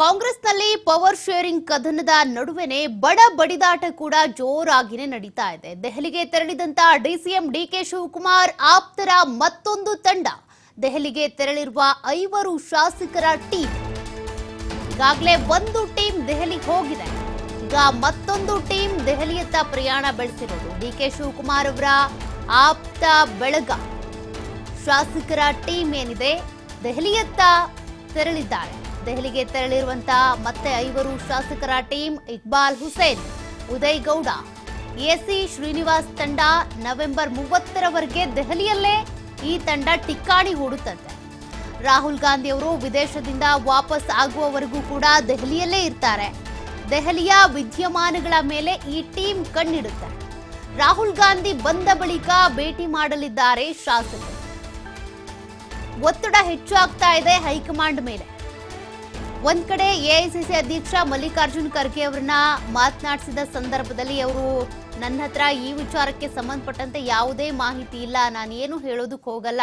ಕಾಂಗ್ರೆಸ್ನಲ್ಲಿ power sharing ಕದನದ ನಡುವೆನೆ ಬಡ ಬಡಿದಾಟ ಕೂಡ ಜೋರಾಗಿನೇ ನಡೀತಾ ಇದೆ. ದೆಹಲಿಗೆ ತೆರಳಿದಂತ ಡಿಸಿಎಂ ಡಿಕೆ ಶಿವಕುಮಾರ್ ಆಪ್ತರ ಮತ್ತೊಂದು ತಂಡ. ದೆಹಲಿಗೆ ತೆರಳಿರುವ ಐವರು ಶಾಸಕರ ಟೀಮ್. ಈಗಾಗಲೇ ಒಂದು ಟೀಮ್ ದೆಹಲಿಗೆ ಹೋಗಿದೆ. ಈಗ ಮತ್ತೊಂದು ಟೀಮ್ ದೆಹಲಿಯತ್ತ ಪ್ರಯಾಣ ಬೆಳೆಸಿರೋದು. ಡಿಕೆ ಶಿವಕುಮಾರ್ ಅವರ ಆಪ್ತ ಬೆಳಗ. ಶಾಸಕರ ಟೀಮ್ ಏನಿದೆ? ದೆಹಲಿಯತ್ತ ತೆರಳಿದ್ದಾರೆ. ದೆಹಲಿಗೆ ತೆರಳಿರುವಂತಹ ಮತ್ತೆ ಐವರು ಶಾಸಕರ ಟೀಮ್ ಇಕ್ಬಾಲ್ ಹುಸೇನ್, ಉದಯ್ ಗೌಡ. ಎಸಿ ಶ್ರೀನಿವಾಸ್ ತಂಡ ನವೆಂಬರ್ ಮೂವತ್ತರವರೆಗೆ ದೆಹಲಿಯಲ್ಲೇ ಈ ತಂಡ ಟಿಕ್ಕಾಣಿ ಹೂಡುತ್ತಂತೆ ರಾಹುಲ್ ಗಾಂಧಿ ಅವರು ವಿದೇಶದಿಂದ ವಾಪಸ್ ಆಗುವವರೆಗೂ ಕೂಡ ದೆಹಲಿಯಲ್ಲೇ ಇರ್ತಾರೆ. ದೆಹಲಿಯ ವಿದ್ಯಮಾನಗಳ ಮೇಲೆ ಈ ಟೀಮ್ ಕಣ್ಣಿಡುತ್ತೆ. ರಾಹುಲ್ ಗಾಂಧಿ ಬಂದ ಬಳಿಕ ಭೇಟಿ ಮಾಡಲಿದ್ದಾರೆ ಶಾಸಕರು. ಒತ್ತಡ ಹೆಚ್ಚು ಆಗ್ತಾ ಇದೆ ಹೈಕಮಾಂಡ್ ಮೇಲೆ. ಒಂದ್ ಕಡೆ ಎಐಸಿಸಿ ಅಧ್ಯಕ್ಷ ಮಲ್ಲಿಕಾರ್ಜುನ್ ಖರ್ಗೆ ಅವರನ್ನ ಮಾತನಾಡಿಸಿದ ಸಂದರ್ಭದಲ್ಲಿ ಅವರು ನನ್ನ ಹತ್ರ ಈ ವಿಚಾರಕ್ಕೆ ಸಂಬಂಧಪಟ್ಟಂತೆ ಯಾವುದೇ ಮಾಹಿತಿ ಇಲ್ಲ, ನಾನು ಏನು ಹೇಳೋದಕ್ಕೆ ಹೋಗಲ್ಲ.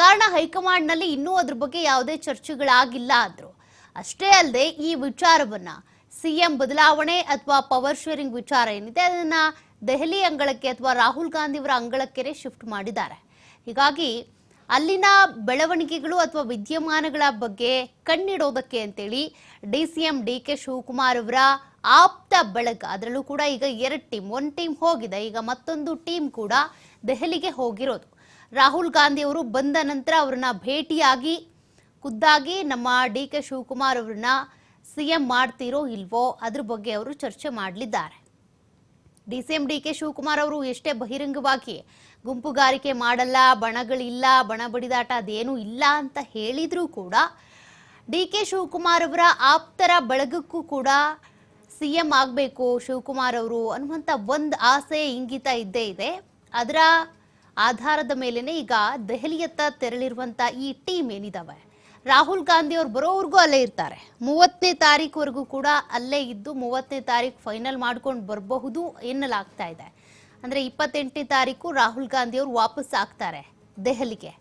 ಕಾರಣ ಹೈಕಮಾಂಡ್ನಲ್ಲಿ ಇನ್ನೂ ಅದ್ರ ಬಗ್ಗೆ ಯಾವುದೇ ಚರ್ಚೆಗಳಾಗಿಲ್ಲ ಅಂದ್ರು. ಅಷ್ಟೇ ಅಲ್ಲದೆ ಈ ವಿಚಾರವನ್ನ ಸಿಎಂ ಬದಲಾವಣೆ ಅಥವಾ ಪವರ್ ಶೇರಿಂಗ್ ವಿಚಾರ ಏನಿದೆ, ಅದನ್ನ ದೆಹಲಿ ಅಂಗಳಕ್ಕೆ ಅಥವಾ ರಾಹುಲ್ ಗಾಂಧಿ ಅವರ ಅಂಗಳಕ್ಕೆ ಶಿಫ್ಟ್ ಮಾಡಿದ್ದಾರೆ. ಹೀಗಾಗಿ ಅಲ್ಲಿನ ಬೆಳವಣಿಗೆಗಳು ಅಥವಾ ವಿದ್ಯಮಾನಗಳ ಬಗ್ಗೆ ಕಣ್ಣಿಡೋದಕ್ಕೆ ಅಂತೇಳಿ D C M D K Shivakumar ಅವರ ಆಪ್ತ ಬಳಗ, ಅದರಲ್ಲೂ ಕೂಡ ಈಗ ಎರಡು ಟೀಮ್, ಒಂದು ಟೀಮ್ ಹೋಗಿದೆ, ಈಗ ಮತ್ತೊಂದು ಟೀಮ್ ಕೂಡ ದೆಹಲಿಗೆ ಹೋಗಿರೋದು. ರಾಹುಲ್ ಗಾಂಧಿ ಅವರು ಬಂದ ನಂತರ ಅವ್ರನ್ನ ಭೇಟಿಯಾಗಿ, ಖುದ್ದಾಗಿ ನಮ್ಮ ಡಿ ಕೆ ಶಿವಕುಮಾರ್ ಅವ್ರನ್ನ ಸಿ ಎಂ ಮಾಡ್ತೀರೋ ಇಲ್ವೋ ಅದ್ರ ಬಗ್ಗೆ ಅವರು ಚರ್ಚೆ ಮಾಡಲಿದ್ದಾರೆ. ಡಿಸಿಎಂ ಡಿ ಕೆ ಶಿವಕುಮಾರ್ ಅವರು ಎಷ್ಟೇ ಬಹಿರಂಗವಾಗಿ ಗುಂಪುಗಾರಿಕೆ ಮಾಡಲ್ಲ, ಬಣಗಳಿಲ್ಲ, ಬಣ ಬಡಿದಾಟ ಅದೇನೂ ಇಲ್ಲ ಅಂತ ಹೇಳಿದರೂ ಕೂಡ ಡಿ ಕೆ ಶಿವಕುಮಾರ್ ಅವರ ಆಪ್ತರ ಬಳಗಕ್ಕೂ ಕೂಡ ಸಿ ಎಂ ಆಗಬೇಕು ಶಿವಕುಮಾರ್ ಅವರು ಅನ್ನುವಂಥ ಒಂದು ಆಸೆ, ಇಂಗಿತ ಇದ್ದೇ ಇದೆ. ಅದರ ಆಧಾರದ ಮೇಲೇ ಈಗ ದೆಹಲಿಯತ್ತ ತೆರಳಿರುವಂಥ ಈ ಟೀಮ್ ಏನಿದಾವೆ? ರಾಹುಲ್ ಗಾಂಧಿ ಅವ್ರು ಬರೋವರೆಗೂ ಅಲ್ಲೇ ಇರ್ತಾರೆ. ಮೂವತ್ತನೇ ತಾರೀಕುವರೆಗೂ ಕೂಡ ಅಲ್ಲೇ ಇದ್ದು ಮೂವತ್ತನೇ ತಾರೀಕು ಫೈನಲ್ ಮಾಡ್ಕೊಂಡು ಬರಬಹುದು ಎನ್ನಲಾಗ್ತಾ ಇದೆ. ಅಂದರೆ ಇಪ್ಪತ್ತೆಂಟನೇ ತಾರೀಕು ರಾಹುಲ್ ಗಾಂಧಿ ಅವರು ವಾಪಸ್ ಆಗ್ತಾರೆ ದೆಹಲಿಗೆ.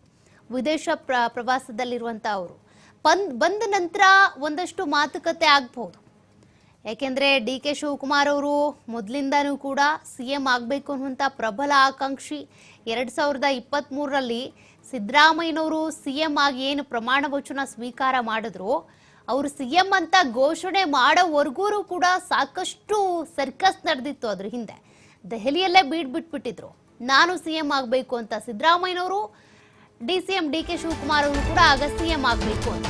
ವಿದೇಶ ಪ್ರ ಪ್ರವಾಸದಲ್ಲಿರುವಂಥ ಅವರು. ಬಂದ್, ಬಂದ ನಂತರ ಒಂದಷ್ಟು ಮಾತುಕತೆ ಆಗ್ಬೋದು ಯಾಕೆಂದರೆ ಡಿ ಕೆ ಶಿವಕುಮಾರ್ ಅವರು ಮೊದಲಿಂದನೂ ಕೂಡ ಸಿ ಎಂ ಆಗಬೇಕು ಅನ್ನುವಂಥ ಪ್ರಬಲ ಆಕಾಂಕ್ಷಿ. ಎರಡು ಸಾವಿರದ ಇಪ್ಪತ್ತ್ಮೂರರಲ್ಲಿ ಸಿದ್ದರಾಮಯ್ಯನವರು ಸಿ ಎಂ ಆಗಿ ಏನು ಪ್ರಮಾಣ ವಚನ ಸ್ವೀಕಾರ ಮಾಡಿದ್ರು, ಅವರು ಸಿ ಎಂ ಅಂತ ಘೋಷಣೆ ಮಾಡೋವರೆಗೂ ಕೂಡ ಸಾಕಷ್ಟು ಸರ್ಕಸ್ ನಡೆದಿತ್ತು ಅದ್ರ ಹಿಂದೆ. ದೆಹಲಿಯಲ್ಲೇ ಬೀಡ್ ಬಿಟ್ಬಿಟ್ಟಿದ್ರು. ನಾನು ಸಿ ಎಂ ಆಗಬೇಕು ಅಂತ ಸಿದ್ದರಾಮಯ್ಯನವರು, D C M D K Shivakumar ಅವರು ಕೂಡ ಆಗ ಸಿ ಎಂ ಆಗಬೇಕು ಅಂತ.